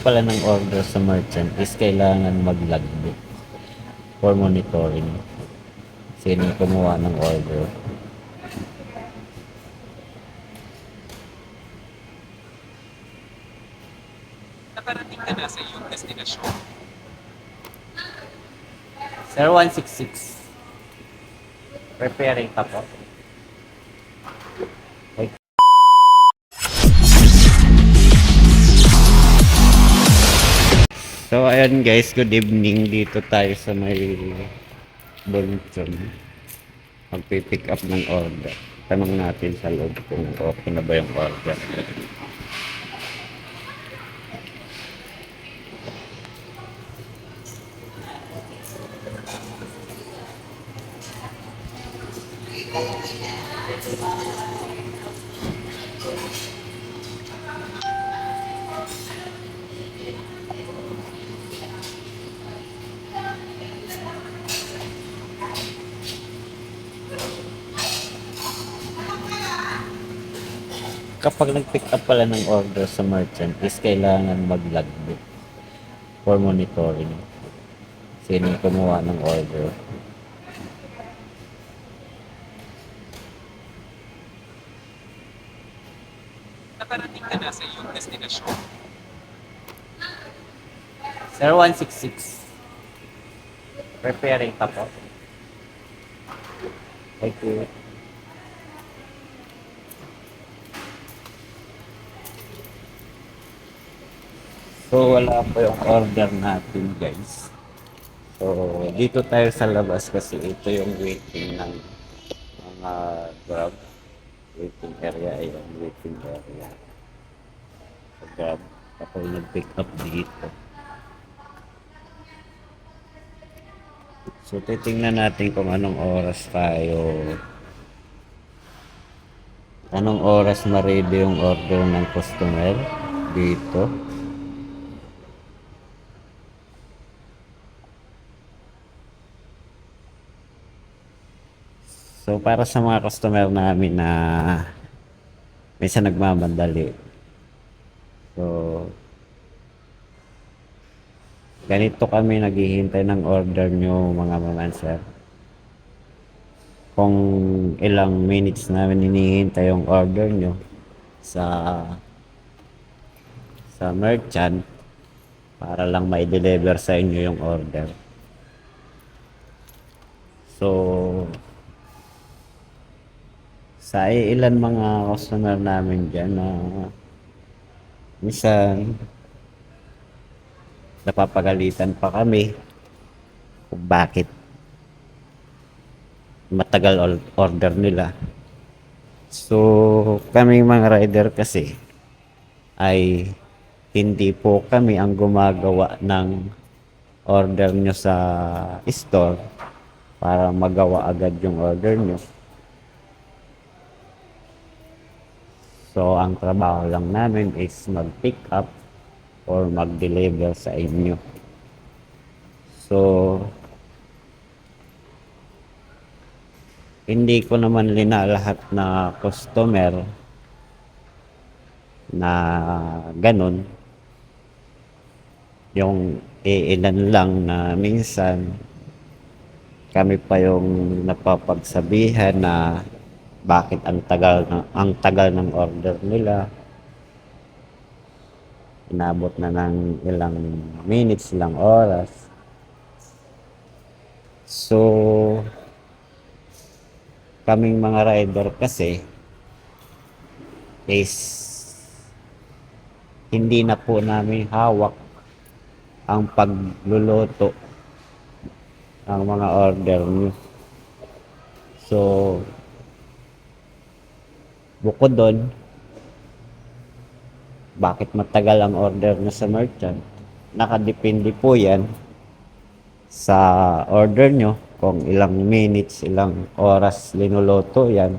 pala ng order sa merchant is kailangan mag-logbook for monitoring. Sino yung kumuha ng order. Nakarating ka na sa iyong destinasyon. Sir 166. Preparing po. So ayan guys, good evening dito tayo sa may Bonchon. Magpipick up ng order. Tanong natin sa loob kung okay na ba yung order. Kapag nag-pick up pala ng order sa merchant is kailangan mag-logbook for monitoring. Sino yung kumuha ng order. Nakarating ka na sa iyong destinasyon. Sir 166. Preparing ka po. Thank you. So wala po yung order natin guys. So dito tayo sa labas kasi ito yung waiting ng mga grab. Waiting area ayun, waiting area. So grab ako nag-pick up dito. So titingnan natin kung anong oras tayo anong oras ma-ready yung order ng customer dito. So para sa mga customer namin na minsan nagmamadali. So ganito kami naghihintay ng order nyo mga maman sir. Kung ilang minutes namin hinihintay yung order nyo sa sa merchant para lang mai-deliver sa inyo yung order. So, sa ilan mga customer namin dyan na minsan napapagalitan pa kami kung bakit matagal or- order nila. So, kaming mga rider kasi ay hindi po kami ang gumagawa ng order nyo sa store para magawa agad yung order nyo. So, ang trabaho lang namin is mag-pick up or mag-deliver sa inyo. So, hindi ko naman linalahat na customer na ganun. Yung iilan lang na minsan kami pa yung napapagsabihan na bakit ang tagal ng ang tagal ng order nila? Inabot na ng ilang minutes ilang oras. So kaming mga rider kasi is hindi na po namin hawak ang pagluluto ng mga order nyo. So Bukod doon, bakit matagal ang order na sa merchant? Nakadepende po yan sa order nyo kung ilang minutes, ilang oras linuluto yan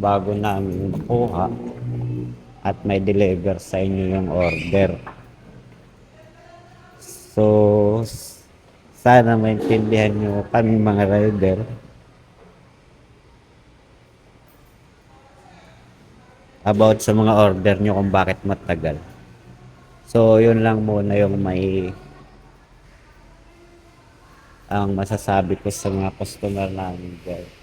bago namin makuha at may deliver sa inyo yung order. So, sana maintindihan nyo kami mga rider about sa mga order nyo kung bakit matagal. So, yun lang muna yung may ang masasabi ko sa mga customer namin guys.